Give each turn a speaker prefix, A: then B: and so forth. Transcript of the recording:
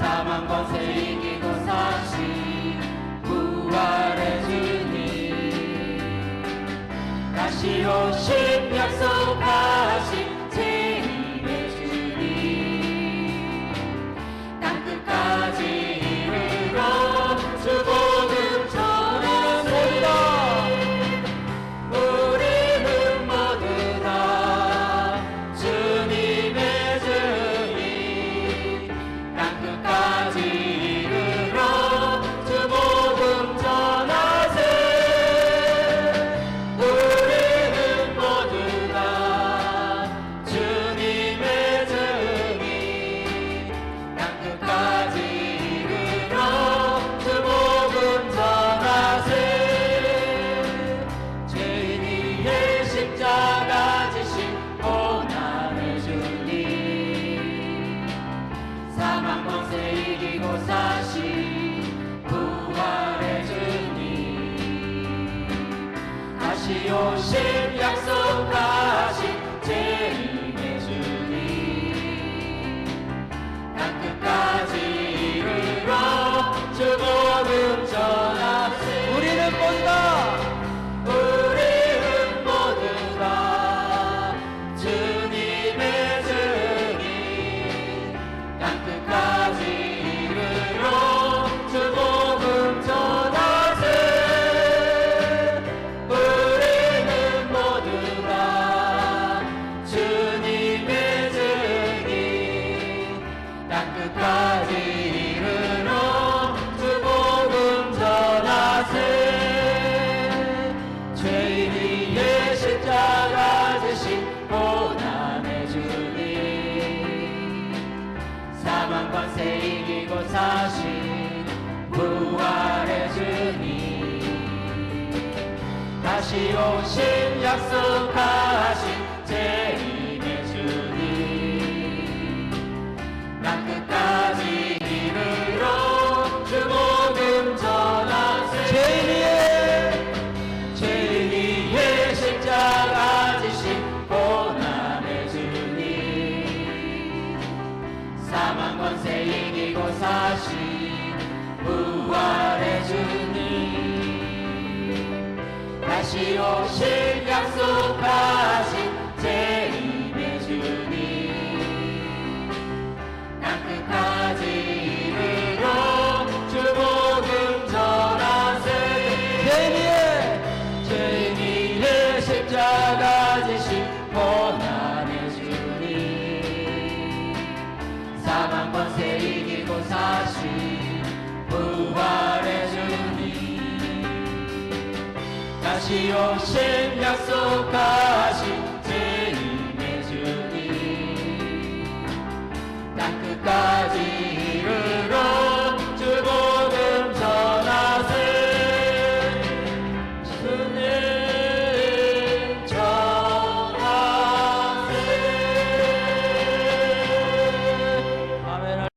A: 사망 권세 이기고 사신 부활의 주님. 다시 오신 약속하
B: hoje me açúcar.
A: 다시 오신 약속하신 제임의 주님. 난 끝까지 이르러 주 모든 전하세. 제리의 제리의 십자가 지신 고난의 주님. 사망 권세 이기고 사신 다시 오실 약속하 다시 오실 약속하신 제 임의 주님. 땅끝까지